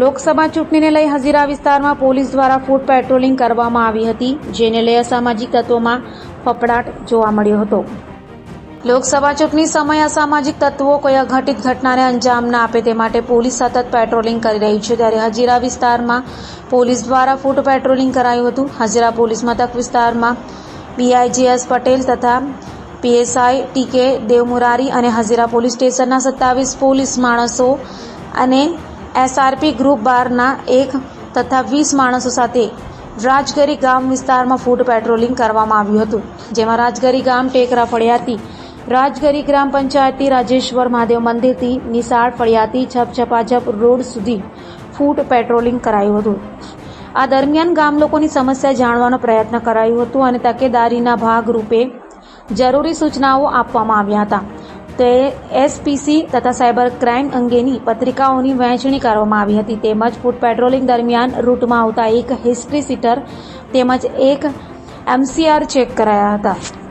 લોકસભા ચૂંટણીને લઈ હજીરા વિસ્તારમાં પોલીસ દ્વારા ફૂટ પેટ્રોલિંગ કરવામાં આવી હતી, જેને લઈ અસામાજિક તત્વોમાં ફફડાટ જોવા મળ્યો હતો. લોકસભા ચૂંટણી સમયે અસામાજિક તત્વો કોઈ અઘટિત ઘટનાને અંજામ ના આપે તે માટે પોલીસ સતત પેટ્રોલિંગ કરી રહી છે. ત્યારે હજીરા વિસ્તારમાં પોલીસ દ્વારા ફૂટ પેટ્રોલિંગ કરાયું હતું. હજીરા પોલીસ મથક વિસ્તારમાં બીઆઈજીએસ પટેલ તથા પીએસઆઈ ટીકે દેવમુરારી અને હજીરા પોલીસ સ્ટેશનના સત્તાવીસ પોલીસ માણસો અને એસઆરપી ગ્રુપ બારના એક તથા વીસ માણસો સાથે રાજગરી ગામ વિસ્તારમાં ફૂટ પેટ્રોલિંગ કરવામાં આવ્યું હતું, જેમાં રાજગરી ગામ ટેકરા ફળિયાતી રાજગરી ગ્રામ પંચાયતથી રાજેશ્વર મહાદેવ મંદિરથી નિશાળ ફળિયાતી છપછપાછપ રોડ સુધી ફૂટ પેટ્રોલિંગ કરાયું હતું. આ દરમિયાન ગામ લોકોની સમસ્યા જાણવાનો પ્રયત્ન કરાયો હતો અને તકેદારીના ભાગરૂપે જરૂરી સૂચનાઓ આપવામાં આવ્યા હતા. તે એસપીસી તથા સાયબર ક્રાઇમ અંગેની પત્રિકાઓની વહેંચણી કરવામાં આવી હતી. તેમજ ફૂટ પેટ્રોલિંગ દરમિયાન રૂટમાં આવતા એક હિસ્ટ્રી સીટર તેમજ એક એમસીઆર ચેક કરાયા હતા.